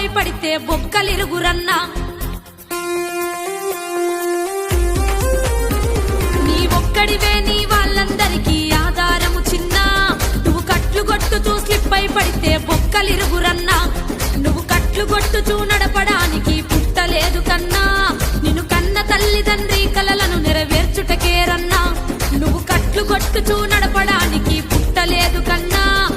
భయపడితే బొక్కలిరుగురన్నా. నీ ఒక్కడివే నీ వాళ్ళందరికీ ఆధారము చిన్న. నువ్వు కట్లు కొట్టుచూ స్లిప్ అయి బొక్కలిరుగురన్నా. నువ్వు కట్లు కొట్టుచూ నడపడానికి పుట్టలేదు కన్నా. నిన్ను కన్న తల్లిదండ్రి కలలను నెరవేర్చుటకేరన్నా. నువ్వు కట్లు కొట్టుచూ నడపడానికి పుట్టలేదు కన్నా.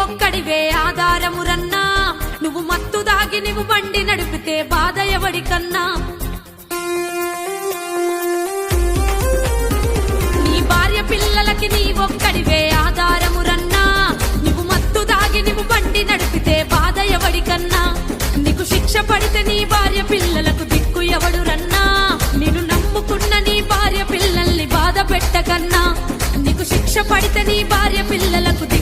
ఒక్కడివే ఆధారమురన్నా నువ్వు మత్తు దాగి నువ్వు బండి నడిపితే బాధ ఎవడికన్నా. నీ భార్య పిల్లలకి నీ ఒక్క పడితే నీ భార్య పిల్లలకు దిక్కు